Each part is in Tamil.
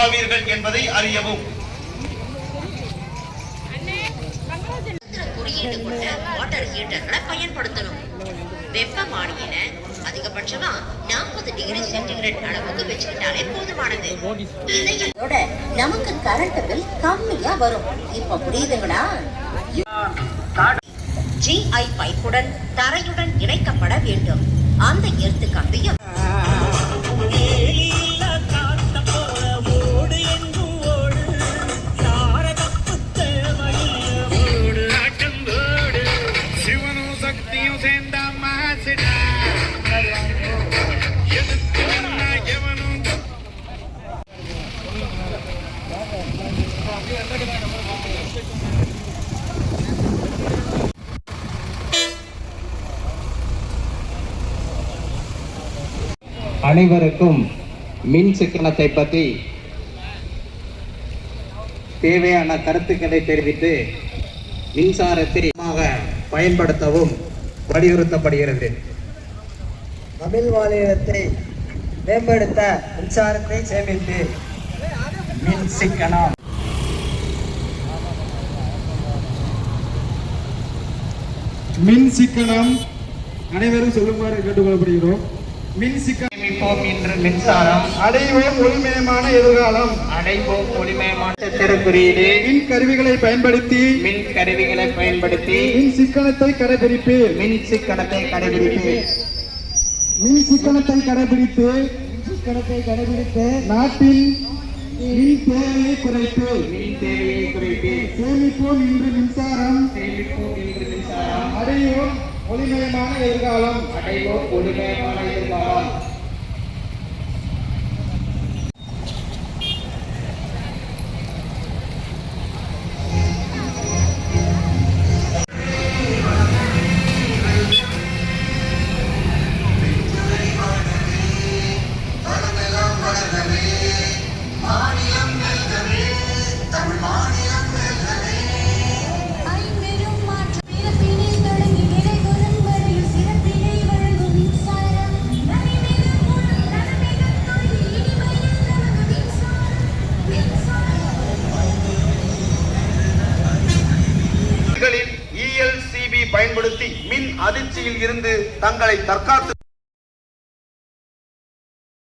உருவாவீர்கள் என்பதை அறியவும். குறியீடு கொண்ட வாட்டர் ஹீட்டர்களை பயன்படுத்தணும். வெப்பமானியின அதிகபட்சமா நாற்பது டிகிரி சென்டிகிரேட் அளவுக்கு வச்சுக்கிட்டாலே போதுமானது. இதையோட நமக்கு கரண்ட் பில் கம்மியா வரும். இப்ப புரியுதுங்களா? ஜிஐ பைப்புடன் தரையுடன் இணைக்கப்பட வேண்டும். அந்த எர்த்து கம்பியும் அனைவருக்கும் மின் சிக்கனத்தை பற்றி தேவையான கருத்துக்களை தெரிவித்து மின்சாரத்தை பயன்படுத்தவும் வலியுறுத்தப்படுகிறது. தமிழ் மாநிலத்தை மேம்படுத்த மின்சாரத்தை சேமித்து மின் சிக்கனம். மின் சிக்கனம் அனைவரும் சொல்லுமாறு கேட்டுக்கொள்ளப்படுகிறோம். மின் சிக்கனம் சேமிப்போம் இன்று மின்சாரம். அடைவோம் ஒளிமயமான எதிர்காலம். அடைவோம் ஒளிமயமான சித்திர குறியீடு மின் கருவிகளை பயன்படுத்தி. மின் கருவிகளை பயன்படுத்தி. மின் சிக்கனத்தை கடைபிடிப்பு. மின் சிக்கனத்தை கடைபிடிப்பு. மின் சிக்கனத்தை கடைபிடித்து. சிக்கனத்தை கடைபிடித்து. நாட்டின் மின் தேவையை குறைத்து. மின் தேவையை குறைத்து. சேமிப்போம் இன்று மின்சாரம். சேமிப்போம் இன்று மின்சாரம். அடைவோம் ஒளிமயமான எதிர்காலம். அடைவோம் ஒளிமயமான மின்சாரம் இஎல்சிபி பயன்படுத்தி மின் அதிர்ச்சியில் இருந்து தங்களை தற்காத்து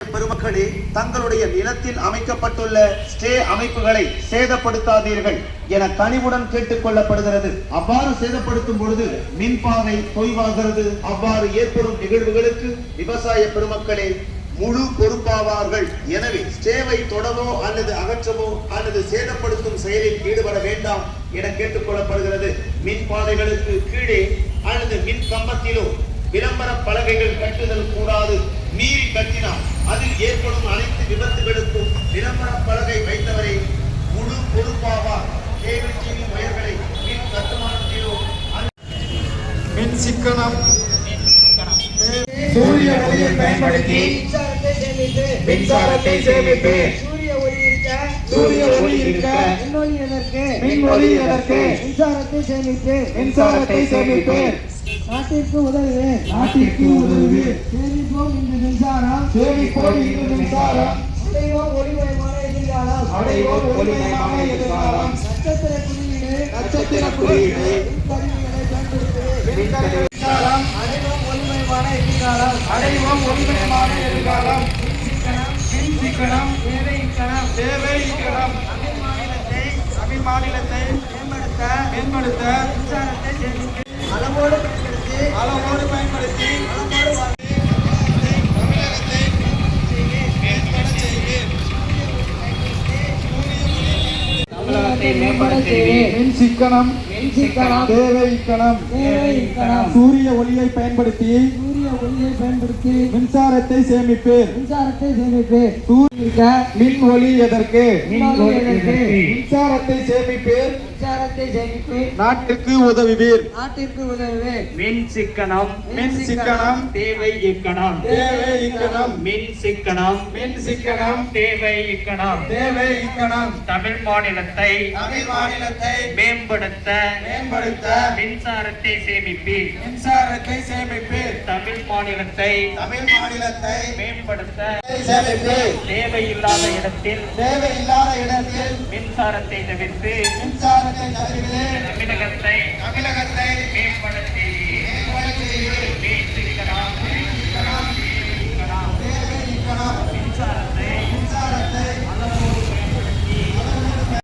பெருமக்களே தங்களுடைய நிலத்தில் அமைக்கப்பட்டுள்ள ஸ்டே அமைப்புகளை சேதப்படுத்தாதீர்கள் என கனிவுடன் கேட்டுக் கொள்ளப்படுகிறது. அவ்வாறு சேதப்படுத்தும் பொழுது மின்பாதை தொய்வாகிறது. அவ்வாறு ஏற்படும் நிகழ்வுகளுக்கு விவசாய பெருமக்களே முழு பொறுப்பாவார்கள். எனவே ஸ்டேவை தொடவோ அல்லது அகற்றவோ அல்லது சேதப்படுத்தும் செயலில் ஈடுபட வேண்டாம் என கேட்டுக் கொள்ளப்படுகிறது மின் பாதைகளுக்கு கீழே அல்லது மின் கம்பத்திலோ விளம்பர பலகைகள் கட்டுதல் கூடாது. மீறி கட்டினால் அதில் ஏற்படும் அனைத்து விபத்துகளுக்கும் விளம்பர பலகை வைத்தவரை முழு பொறுப்பாவார். கேபிள் டிவி வயர்களை மின் கட்டுமானத்திலோ மின் சிக்கனம். சூரிய ஒளியை பயன்படுத்தி சேமித்து மின்சாரத்தை சேமிப்பு சூரிய ஒளி இருக்க சூரிய ஒளி இருக்க மின் ஒளி எதற்கு? மின் ஒளி எதற்கு? மின்சாரத்தை சேமித்து மின்சாரத்தை சேமிப்பு நாட்டிற்கு உதவு நாட்டிற்கு உதவி சேமிப்போம் இந்த மின்சாரம். சேமிப்போம் இன்று மின்சாரம். அடைவோம் ஒளிமயமான எதிர்காலம். அடைவோம் ஒளிமயமான எதிர்காலம். நட்சத்திர குறியீடு. நட்சத்திர குறியீடு. கருவிகளை பயன்படுத்துவது மின்சாரம் அடைவோம் ஒளிமயமான எதிர்காலம். அடைவோம் ஒளிமயமான எதிர்காலம் சிக்கனம் தேவை இக்கணம் தேவை இக்கணம் தமிழ் மாநிலத்தை தமிழ் மாநிலத்தை மேம்படுத்த மேம்படுத்த மின்சாரத்தை அளவோடு பயன்படுத்தி அளவோடு பயன்படுத்தி அளவோடு வாழ் தமிழகத்தை மேம்பட செய்வேன். தமிழகத்தை மேம்பட செய்வேன். மின் சிக்கனம் மின் சிக்கனம் தேவை இக்கணம். தேவை இக்கணம். சூரிய ஒளியை பயன்படுத்தி ஒளியை பயன்படுத்தி மின்சாரத்தை சேமிப்பேன். மின்சாரத்தை சேமிப்பு சூரிய மின் ஒளி எதற்கு? மின் ஒளி எதற்கு? மின்சாரத்தை சேமிப்பேன். மின்சாரத்தை சேமிப்பு நாட்டிற்கு உதவுவீர். நாட்டிற்கு உதவுவே மின் சிக்கனம் மின் சிக்கனம். தேவை இக்கணம். தேவை இக்கணம். மின் சிக்கனம். மின் சிக்கனம். தேவை இக்கணம். தேவை இக்கணம். தமிழ் மாநிலத்தை தமிழ் மாநிலத்தை மேம்படுத்த மேம்படுத்த மின்சாரத்தை சேமிப்பீர். மின்சாரத்தை சேமிப்பீர். தமிழ் மாநிலத்தை தமிழ் மாநிலத்தை மேம்படுத்த தேவையில்லாத இடத்தில் தேவையில்லாத இடத்தில் மின்சாரத்தை தவிர்த்து தமிழகத்தை தமிழகத்தை மேம்படுத்தி